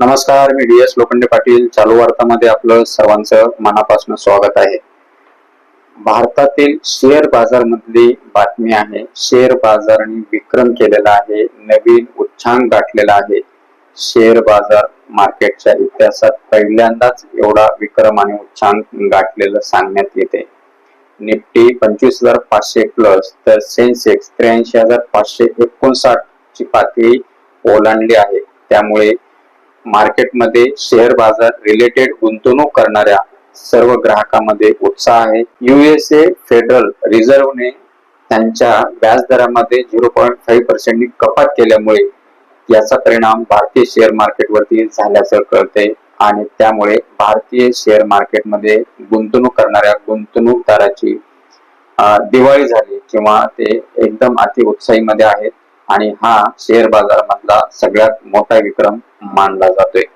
नमस्कार मी D S Lokhande Patil. चालू वार्तामध्ये आपलं सर्वांचं मनापासून स्वागत आहे. भारतातील शेअर बाजार मधली बातमी आहे. शेअर बाजाराने विक्रम केलेला आहे. नवीन उच्चांक गाठलेला आहे. शेअर बाजार मार्केटच्या इतिहासात पहिल्यांदाच एवढा विक्रम आणि उच्चांक गाठलेलं सांगण्यात येते. निफ्टी पंचवीस हजार पाचशे प्लस तर सेन्सेक्स त्र्याऐंशी हजार पाचशे एकोणसाठ ची पातळी ओलांडली आहे. त्यामुळे मार्केटमध्ये शेअर बाजार रिलेटेड गुंतवणूक करणाऱ्या सर्व ग्राहकांमध्ये उत्साह आहे. युएसए फेडरल रिझर्व्हने त्यांच्या व्याजदरामध्ये झिरो पॉईंट फाईव्ह पर्सेंटनी कपात केल्यामुळे याचा परिणाम भारतीय शेअर मार्केटवरती झाल्याचं कळते आणि त्यामुळे भारतीय शेअर मार्केटमध्ये गुंतवणूक करणाऱ्या गुंतवणूकदाराची दिवाळी झाली किंवा ते एकदम अति उत्साहीमध्ये आहेत आणि हा शेअर बाजारामधला सगळ्यात मोठा विक्रम मानला जातोय.